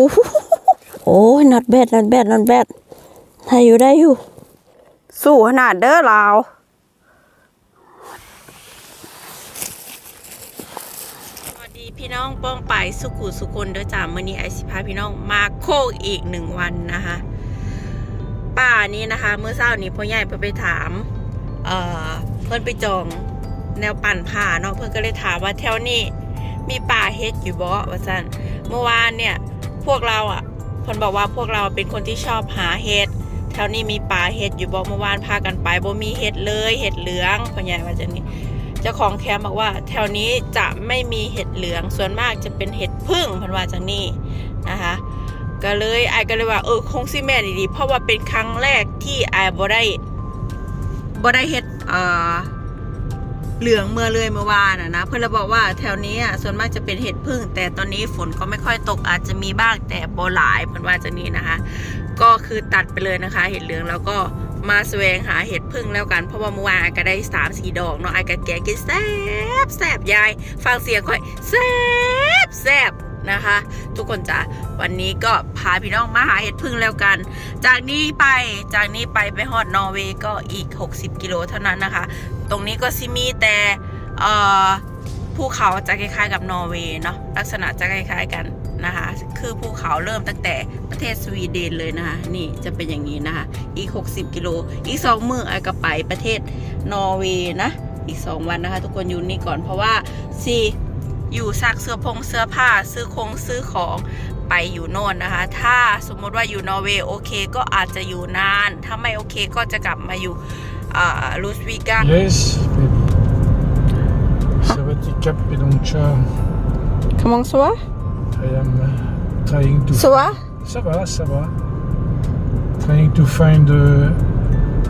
หูโอ้ย not bad not bad not bad ให้อยู่ได้อยู่ สู้ขนาดเด้อลาสวัสดีพี่น้องป้องไปสุขุสุคนเด้อจ้ามื่อนี้ไอสิพาพี่น้องมาโคกอีกหนึ่งวันนะคะป้านี้นะคะ เมื่อเช้านี้พ่อใหญ่เพิ่นไปถามเอ่อเพิ่นไปจองแนวปั่นผ่าเนาะเพิ่นก็เลยถามว่าแถวนี้มีป่าเฮ็ดอยู่บ่ว่าซั่นเมื่อวานเนี่ย วกเราอะเพิ่นบอกว่าพวกเราเป็นคนที่ชอบหาเห็ดแถวนี้มีป่าเห็ดอยู่บ่เมื่อวานพากันไปบ่มีเห็ดเลยเห็ดเหลืองพ่อใหญ่ว่าจังนี้เจ้าของแคมป์บอกว่า แถวนี้จะไม่มีเห็ดเหลืองส่วนมากจะเป็นเห็ดพึ่งพันว่าจังนี้นะคะก็เลยไอ้ก็เลยว่าเออคงสิแม่ดีๆเพราะว่าเป็นครั้งแรกที่ไอ้บ่ได้บ่ได้เห็ดอ่อ เหลืองเมื่อเลยเมื่อวานอะนะ เพื่อนเราบอกว่าแถวนี้อะส่วนมากจะเป็นเห็ดพึ่ง แต่ตอนนี้ฝนก็ไม่ค่อยตกอาจจะมีบ้างแต่บหลายเพื่อนว่าจังนี้นะคะ ก็คือตัดไปเลยนะคะ เห็ดเหลืองแล้วก็มาแสวงหาเห็ดพึ่งแล้วกัน เพราะว่าเมื่อวานก็ได้สามสี่ดอกเนาะไอก็แกงกินแซบแซบยาย ฟังเสียงค่อยแซบแซบนะคะ ทุกคนจ้ะวันนี้ก็พาพี่น้องมาหาเห็ดพึ่งแล้วกัน จากนี้ไปจากนี้ไปไปฮอดนอร์เวย์ก็อีก 60 กิโลเท่านั้นนะคะ ตรงนี้ก็ซิมีแต่ภูเขาจะคล้ายๆ กับนอร์เวย์เนาะลักษณะจะคล้ายๆกันนะคะ คือภูเขาเริ่มตั้งแต่ประเทศสวีเดนเลยนะคะ นี่จะเป็นอย่างนี้นะคะ อีก 60 กิโล อีก2มือไอก็ไปประเทศนอร์เวย์นะ อีก 2 วันนะคะ ทุกคนอยู่นี่ก่อนเพราะว่าซีอยู่ซักเสื้อพงเสื้อผ้าซื้อคงซื้อของ ไปอยู่โน่นนะคะ ถ้าสมมติว่าอยู่นอร์เวย์โอเคก็อาจจะอยู่นาน ถ้าไม่โอเคก็จะกลับมาอยู่ลูสวิกา Yes, baby. Ça va t'y cap et donc ciao. Comment ça va I am uh, trying to. Ça va Ça va, ça va. Trying to find a,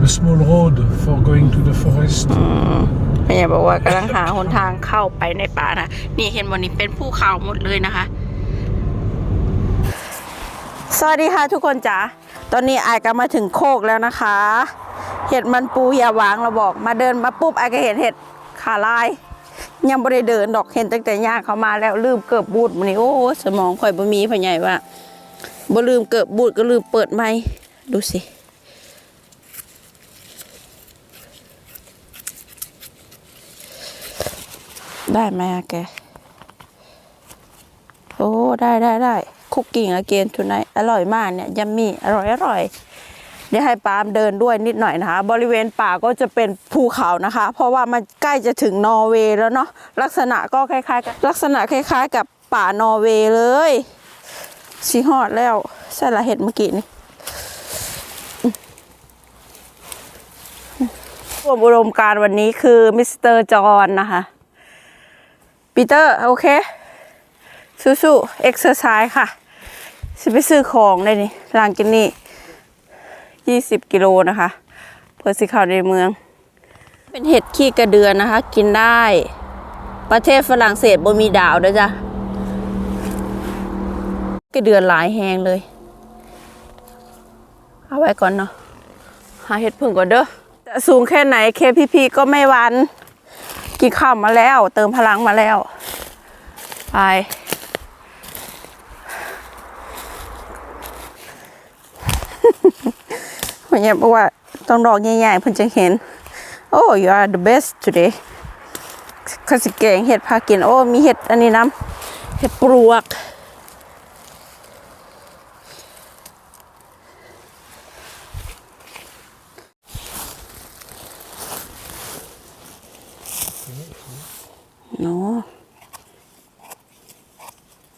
a small road for going to the forest. พยาบอกว่ากำลังหาหนทางเข้าไปในป่านะ นี่เห็นวันนี้เป็นภูเขาหมดเลยนะคะ สวัสดีค่ะทุกคนจ๋า ตอนนี้ไอายก็มาถึงโคกแล้วนะคะ เห็ดมันปูอย่าวางเราบอก มาเดินมาปุ๊บไอายก็เห็นเห็ดขาลาย ยังไม่ได้เดินดอกเห็นตั้งแต่ย่างเขามาแล้วลืมเกิบบูดมันนี่โอ้สมองข่อยบ่มีพ่อใหญ่ว่าบ่ลืมเกิบบูดก็ลืมเปิดไม้ดูสิได้ไหมอะแก โอ้ ได้ได้ได้ คุกกิ้งอเกนทุนไนอร่อยมากเนี่ยยัมมี่อร่อยอร่อยเดี๋ยวให้ปาล์มเดินด้วยนิดหน่อยนะคะ บริเวณป่าก็จะเป็นภูเขานะคะ เพราะว่ามันใกล้จะถึงนอร์เวย์แล้วเนาะลักษณะก็คล้ายๆกับลักษณะคล้าย ๆ กับป่านอร์เวย์เลยชีฮอดแล้วใช่ละเห็ดเมื่อกี้นี่รวมอุดมการวันนี้คือมิสเตอร์จอนนะคะปีเตอร์ โอเคสู้ๆเอ็กซ์ไซส์ค่ะ จะไปซื้อของได้นี่ลังกินนี่ยี่สิบกิโลนะคะ เพื่อสิข้าในเมือง เป็นเห็ดขี้กระเดือนนะคะ กินได้ ประเทศฝรั่งเศสบ่มีดาวด้วยจ้ะกระเดือนหลายแหงเลย เอาไว้ก่อนเนาะหาเห็ดพึ่งก่อนเด้อจะสูงแค่ไหน KPP ก็ไม่วันกินข้าวมาแล้ว เติมพลังมาแล้วไป ผมอยากบอกว่าต้องดอกใหญ่ๆเพิ่นจะเห็น โอ้ you are the best today ข้าสิแกงเห็ดพากิน โอ้ มีเห็ดอันนี้น้ำเห็ดปลวก เนาะ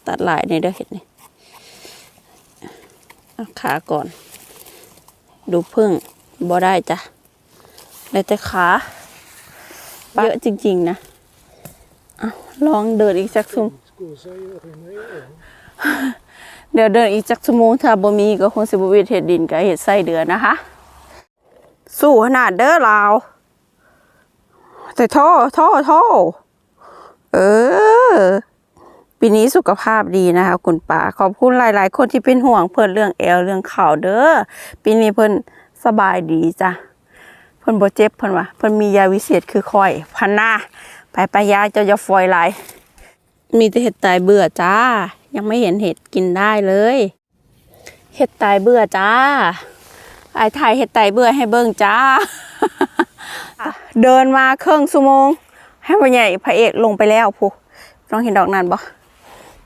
ตัดลายในเด้อเห็ดนี่เอาขาก่อน ดูพึ่งบ่ได้จ้ะได้แต่ขาเยอะจริง ๆ นะอลองเดินอีกสักชั่วโมงเดี๋ยวเดินอีกสักชั่วโมงถ้าบ่มีก็คงสิบวิทย์เห็ดดินกับเห็ดไส้เดือนนะคะ สู้ขนาดเด้อลาวแต่ท่อท่อท่อเออ ปีนี้สุขภาพดีนะคะ คุณป้าขอบคุณหลาย ๆ คนที่เป็นห่วงเพิ่อนเรื่องแอลเรื่องเข่าวเด้อปีนี้เพิ่อนสบายดีจ้ะเพิ่อนบ่เจ็บเพิ่อนว่าเพิ่อนมียาวิเศษคือคอย พันหน้าไปไปยาเจ้าจะฟอยหลายมีแต่เห็ดตายเบื่อจ้า ยังไม่เห็นเห็ดกินได้เลย เห็ดตายเบื่อจ้าไอ้ถ่ายเห็ดตายเบื่อให้เบิ่งจ้า เดินมาครึ่งชั่วโมง ให้พ่อใหญ่พระเอกลงไปแล้วพูน้องเห็นดอกนั้นบ่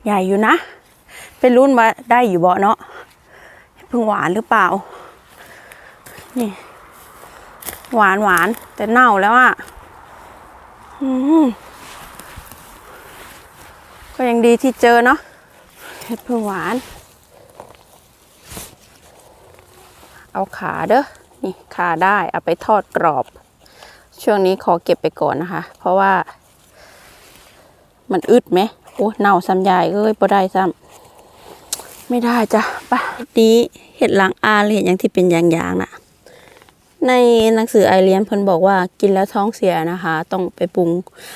ใหญ่อยู่นะ เป็นรุ่นมาได้อยู่เบ่เนาะเพิ่งหวานหรือเปล่า นี่ หวานหวานแต่เน่าแล้วอะก็ยังดีที่เจอเนาะเห็ดพึ่งหวาน เอาขาเด้อนี่ขาได้เอาไปทอดกรอบ ช่วงนี้ขอเก็บไปก่อนนะคะ เพราะว่า มันอึดไหม โอ้เน่าซ้ำใหญ่เอ้ยบ่ได้ซ้ำไม่ได้จ้ะไปะนี้เห็ดหลังอาหรือเห็ดอย่างที่เป็นอย่างๆน่ะ ในหนังสือไอเลียนเพิ่นบอกว่ากินแล้วท้องเสียนะคะ ต้องไปปรุง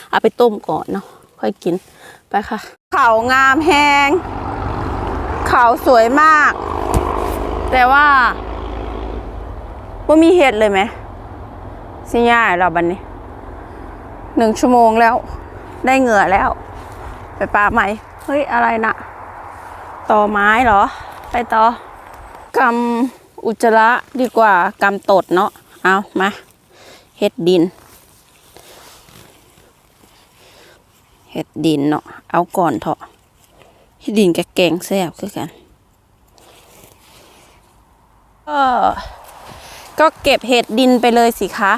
เอาไปต้มก่อนเนาะค่อยกินไปค่ะ เขางามแหงเขาสวยมาก แต่ว่าว่ามีเห็ดเลยไหมสิย่ายเราบันนี้หนึ่งชั่วโมงแล้ว ได้เหงื่อแล้ว ปปาใหม่ เฮ้ย อะไรนะ ต่อไม้เหรอ ไปต่อกำอุจจระดีกว่ากำตดเนาะ เอามาเห็ดดิน เห็ดดินเนาะ เอาก่อนเถอะเห็ดดินกับแกงแซ่บคือกันก็ก็เก็บเห็ดดินไปเลยสิคะ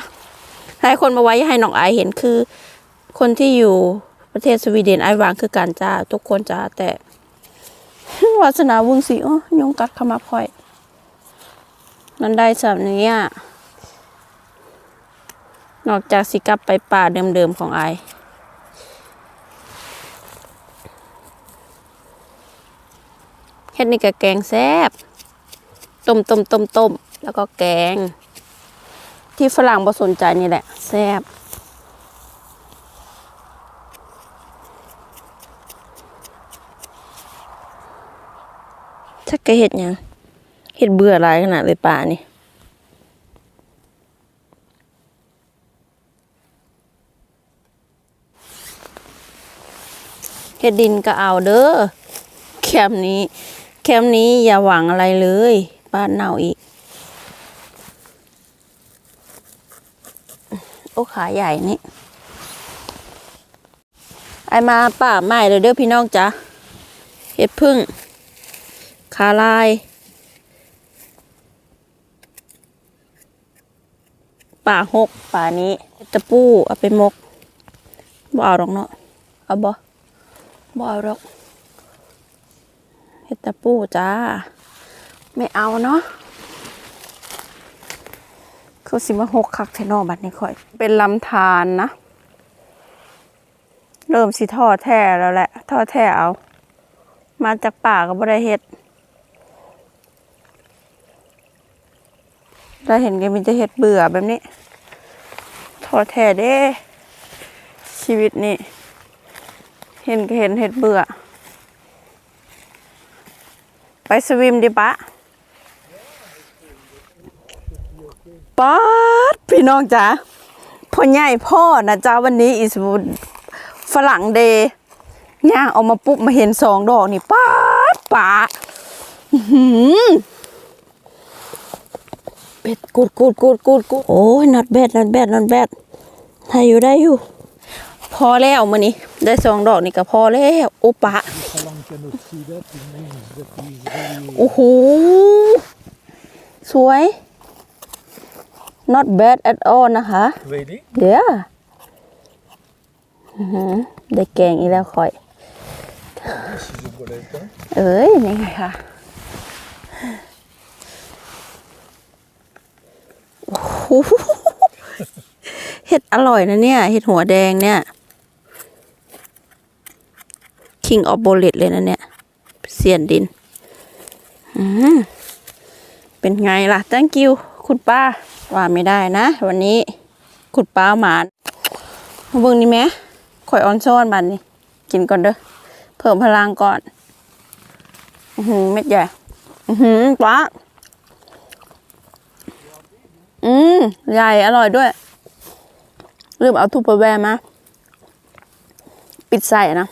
ให้คนมาไว้ให้น้องไอายเห็นคือ คนที่อยู่ ประเทศสวีเดนไอวางคือการจ้า ทุกคนจ้าแต่วาสนาวงสีโอ้ยงกัดเข้ามาพ่อยมันได้สำนี้อะนอกจากสิกลับไปป่าเดิมๆของไอเฮ็ดนี่ก็แกงแซ่บต้มต้มต้มต้มแล้วก็แกง ที่ฝรั่งบ่สนใจนี่แหละ แซ่บ ถ้าแกเห็ดยังเห็ดเบื่อหลายขนาดเลยป่านี่เฮ็ดดินก็เอาเด้อแคมนี้ แคมนี้อย่าหวังอะไรเลยบ้านเน่าอีก โอ้ขาใหญ่นี่ไอมาป่าใหม่เลยเด้อพี่น้องจ้ะเห็ดพึ่ง ขาลาย ป่าหกป่านี้เห็ดตะปูเอาไปมกบ่เอาหรอกเนาะเอาบ่บ่เอาหรอกเห็ดตะปูจ้า ไม่เอาเนาะเขาสิมาหกคักแทนอบัดนี้ค่อย เป็นลำธารนะ เริ่มสิท่อแท้แล้วแหละ ท่อแท้เอา มาจากป่าก็บ่ได้เห็ด เราเห็นกันมีจะเห็ดเบื่อแบบนี้ทอแท้เด้ ชีวิตนี่เห็นก็เห็นเห็ดเบื่อ ไปสวิมดิปะป๊าดพี่น้องจ๋าพ่อใหญ่พ่อนะจ้าวันนี้อิสบุฝรั่งเดย์ย่างเอามาปุ๊บมาเห็นสองดอกนี่ป๊าดป่าหือ เป็ดกูดกูดกูดกูดกูดโอ้ย not bad not bad not bad ได้อยู่ได้อยู่ พอแล้วมื้อนี้ ได้สองดอกนี่ก็พอแล้วโอปะ How long cannot see that? It means that he's very โอ้โหสวย not bad at all นะคะ ready. เดี๋ยวอื้อหือได้แกงอีกแล้วคอย This is a good item. เอ้ยนี่ไงค่ะ โอ้โหเห็ดอร่อยนะเนี่ย เห็ดหัวแดงเนี่ย King of Bullet เลยนะเนี่ย เสียนดิน อืมเป็นไงล่ะ thank you คุณป้า ว่าไม่ได้นะ วันนี้ คุณป้าหมานเบิ่งนี่ไหมข่อยออนซ่อนบันนี่ กินก่อนเด้อ เพิ่มพลังก่อน อือหือเม็ดใหญ่ อือหือป้า อืมใหญ่อร่อยด้วย ลืมเอาทูปเปอร์แวร์มา ปิดใส่นะ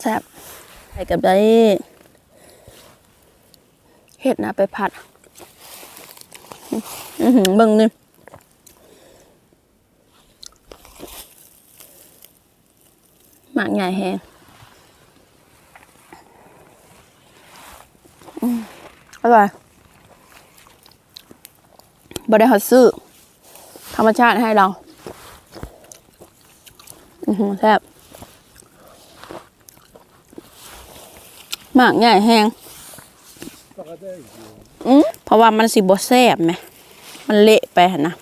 แซ่บใส่กับได้เห็ดนะไปผัด อือหือเบิ่งนี่หมากใหญ่แฮงอืม อร่อยบได้ฮอตซื้อ ธรรมชาติให้เรา อือหือแซ่บหมากใหญ่แฮงอืมเพราะว่ามันสิบแซ่บไหม มันเละไปนะ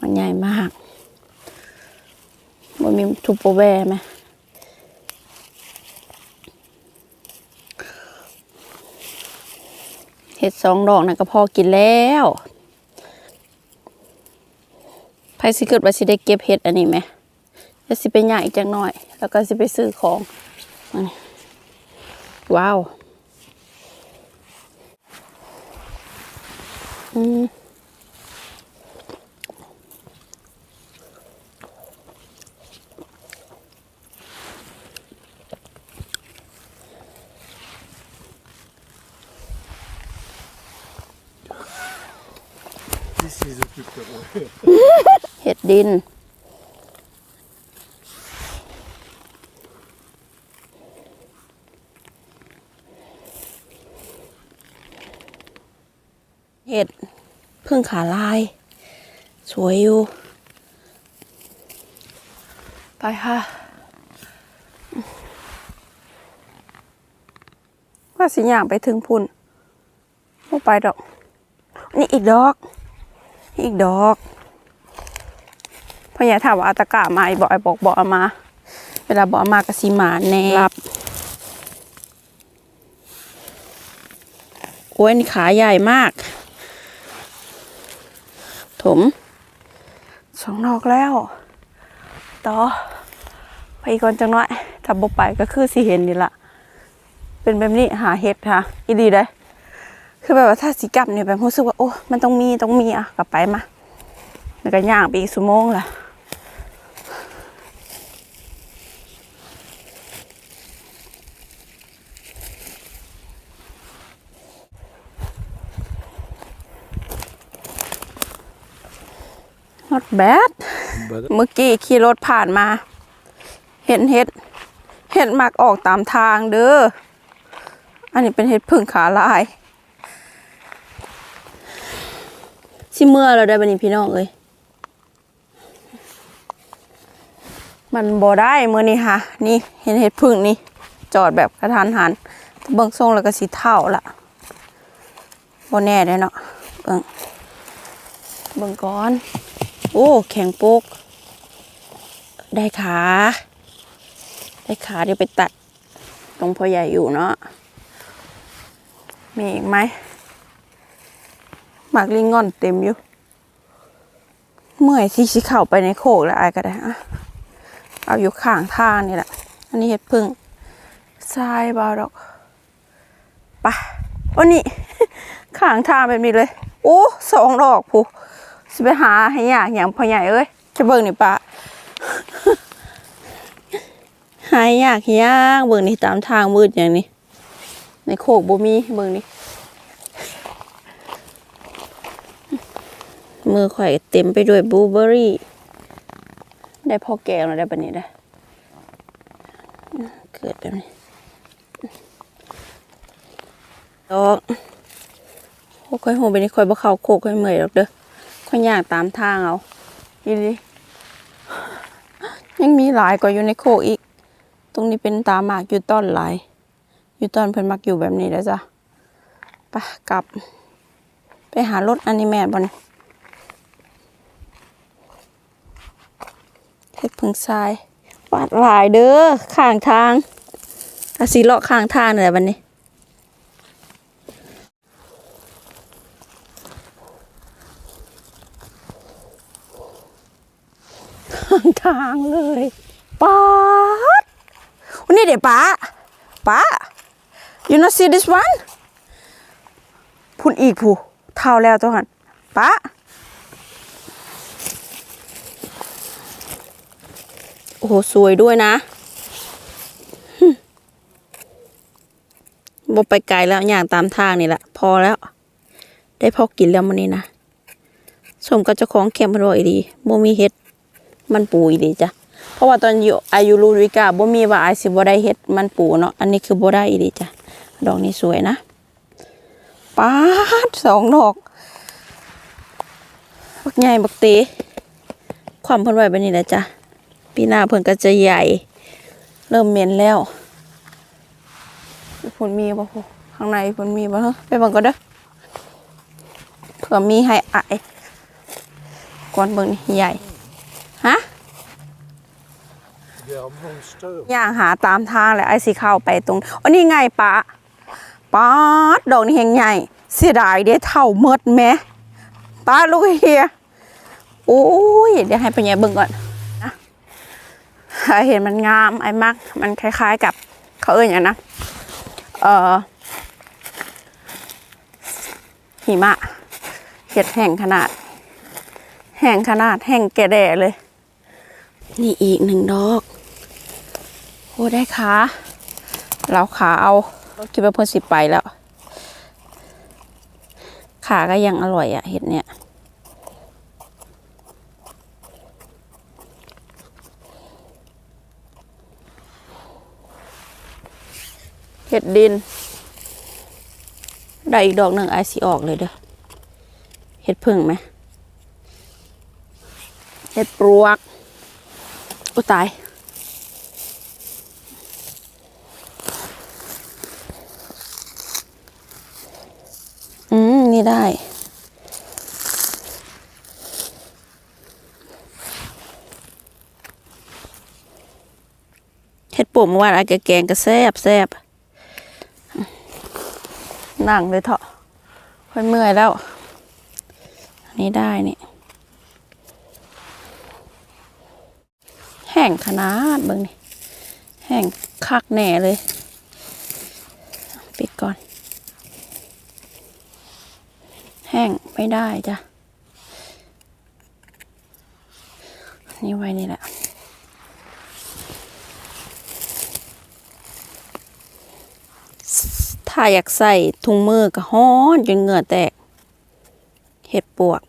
มันใหญ่มากมันมีทูโปแวร์ไหมเห็ ดสองดอกนะก็พอกินแล้วไพสิเกิดว่าสิได้เก็บเห็ดอันนี้ไหมจะสิไปย่างอีกจังหน่อย แล้วก็สิไปซื้อของว้าว อืม This is a picture. เห็ ดิน เห็ดพึ่งขาลาย สวยอยู่ ไปค่ะ ว่าสิอย่างไปถึงพุ่นไม่ไปดอก นี่อีกดอก อีกดอก พ่อใหญ่ถามว่าเอาตะกร้ามาไอ้บอกไอ้บอกบอกเอามา เวลาบอกเอามากระสีมาแน่รับโอ้ยนี่ขาใหญ่มาก ถมสองดอกแล้ว ต่อ ไปอีกก่อนจังน้อยถ้าบ่ไปก็คือสิเห็นนี่ละเป็นแบบนี้หาเห็ดค่ะอีดีได้คือแบบว่าถ้าสีกลับเนี่ยแบบรู้สึกว่าโอ้มันต้องมีต้องมีอะกลับไปมาแล้วก็ย่างไปอีกสุโมงล่ะ ฮอตแบด But เมื่อกี้ขี่รถผ่านมา เห็นเห็ด เห็ดมักออกตามทางเด้อ อันนี้เป็นเห็ดพึ่งขาลายสิเมื่อเราได้บันนี้พี่น้องเอ้ยมันบ่ได้เมื่อนี้ค่ะ นี่เห็นเห็ดพึ่งนี่ จอดแบบกระทันหันเบิ่งทรงแล้วก็สีเท่าละบ่แน่ได้เนาะเบิ่งเบิ่งก่อน โอ้ แข็งโปกได้ขา ได้ขาเดี๋ยวไปตัด ตรงพ่อใหญ่อยู่เนาะ มีอีกไหมหมากลิงงอนเต็มอยู่ เมื่อยที่สิเข้าไปในโคกแล้วอายก็ได้อะเอาอยู่ข้างทางนี่แหละ อันนี้เห็ดพึ่งทรายบาดอกไปะโอ้นี่ข้างทางแบบนี้เลย โอ้สองดอกผู้ สิไปหาให้ยากอย่างพ่อใหญ่เอ้ยจะเบิ่งนี่ปะหายยากยากเบิ่งนี่ตามทางมืดอย่างนี้ ในโคกบ่มีเบิ่งนี่มือข่อยเต็มไปด้วยบลูเบอรี่ ได้พอแกงแล้วได้ปะนี้ได้เกิดแบบนี้ดอกโอ้ค่อยโหไปนี่ค่อยบ่เข้าโคกค่อยเมื่อยดอกเด้อ ค่อยย่างตามทางเอาอีหลียังมีหลายกว่าอยู่ในโคอีก ตรงนี้เป็นตาหมากอยู่ต้นหลาย อยู่ต้นเพิ่นมักอยู่แบบนี้แล้วจ้ะไปกลับ ไปหารถอนิแมนบอนเฮ็ดพึ่งทรายปาดหลายเด้อข้างทางอาสีเลาะข้างทางเลยบันนี้างทางเลยป๊าดวันนี้เดี๋ยวป้าป้า you not see this one พุ่นอีกผู้เท่าแล้วเจ้าหันป้าโอ้โห สวยด้วยนะหึบ่ไปไกลแล้วอย่างตามทางนี่แหละ พอแล้ว ได้พอกินแล้วมันนี้นะสมกับเจ้าของแคมป์เพนบอกอีดีบ่มีเฮ็ด มันปูอีดีจ้ะเพราะว่าตอนอยู่อายุลูวิกาบ่มีว่าอายสิบ่ได้เฮ็ดมันปูเนาะอันนี้คือบ่ได้อีดีจ้ะดอกนี้สวยนะป๊าดสองดอกบักใหญ่บักเตความเพิ่นไว้แบบนี้แหละจ้ะปีหน้าเพิ่นก็จะใหญ่ เริ่มเหม็นแล้วเพิ่นมีบ่ฮู้ข้างในเพิ่นมีบ่ฮะไปบิ่งก่อนเด้อเผื่อมีให้อายก่อนเบิ่งนี่ใหญ่ ฮะย่างหาตามทางเลยไอ้สิเข้าไปตรงอ๋อนี่ไงปะป๊าดดอกนี่แหงใหญ่เสียดายเด้เท่าเมดแม่ป้าลูกเฮียโอ้ยเดี๋ยวให้ปัญญาเบิ่งก่อนนะเห็นมันงามไอ้มักมันคล้าย ๆ กับเขาเอ่ยอย่างนะเอ่อหิมะเห็ดแห้งขนาด แห้งขนาดแห้งแก่แดเลย นี่อีกหนึ่งดอก โอ้ได้ขาเราขาเอาคิดว่าเพิ่นสิไปแล้ว ขาก็ยังอร่อยอะเห็ดเนี่ย เห็ดดิน ได้อีกดอกหนึ่งไอซีออกเลยเด้อ เห็ดพึ่งไหม เห็ดปลวก อ้ตาย อืม นี่ได้เฮ็ดปุ่มเมื่อวานอาแกแกงก็แซบแซบนั่งเลยเถอะค่อยเมื่อยแล้ว อันนี้ได้นี่ แห้งขนาดเบิ่งนี่แห้งคักแน่เลย ปิดก่อน แห้งไม่ได้จ้ะนี่ไว้นี่แหละถ้าอยากใส่ถุงมือก็ฮ้อนจนเหงื่อแตก เห็ดปวก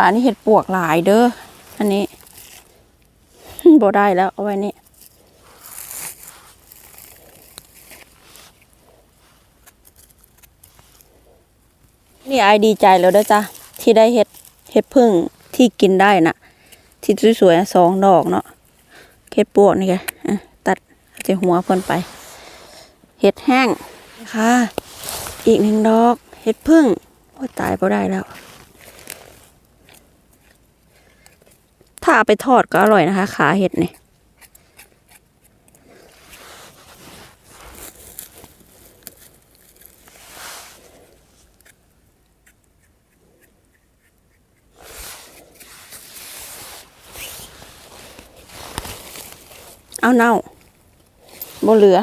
ป่านี่เห็ดปวกหลายเด้อ อันนี้บ่ได้แล้วเอาไว้นี่นี่ไอดีใจแล้วด้อจ้ะที่ได้เห็ดเห็ดพึ่งที่กินได้น่ะ ที่สวยๆสองดอกเนาะเห็ดปวกนี่ไงตัดจะหัวเพิ่นไป เห็ดแห้งค่ะอีกหนึ่งดอก เห็ดพึ่งโอ้ตายก็ได้แล้ว ถ้าไปทอดก็อร่อยนะคะ ขาเห็ดเนี่ยเอาเน่าบ่เหลือ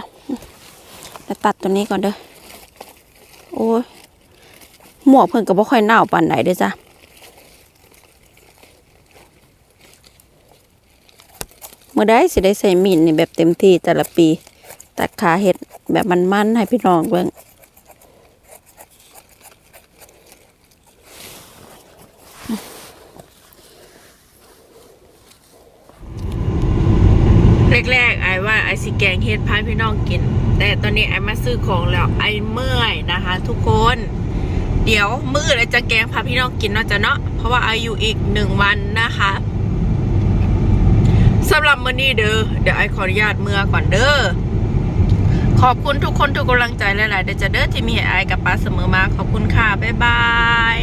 แล้วตัดตัวนี้ก่อนเด้อ โอ้ยหมวกเพิ่นก็บ่ค่อยเน่าปานใดเด้อจ้ะ เมื่อได้สิได้ใส่มีดนี่แบบเต็มที่แต่ละปี ตัดขาเห็ดแบบมันๆให้พี่น้องเบิ่งแรกๆไอ้ว่าไอ้สิแกงเฮ็ดพายพี่น้องกิน แต่ตอนนี้ไอ้มาซื้อของแล้วไอ้เมื่อยนะคะ ทุกคน เดี๋ยวมื้อไอ้จะแกงพาพี่น้องกินเนาะจ้ะเนาะเพราะว่าอายุอีกหนึ่งวันนะคะ สำหรับมื้อนี้เด้อเดี๋ยวไอขออนุญาตเมื่อก่อนเด้อขอบคุณทุกคนทุกกำลังใจหลายๆเด้อจะเด้อที่มีให้ไอ้กับป้าเสมอมาขอบคุณค่ะบ๊ายบาย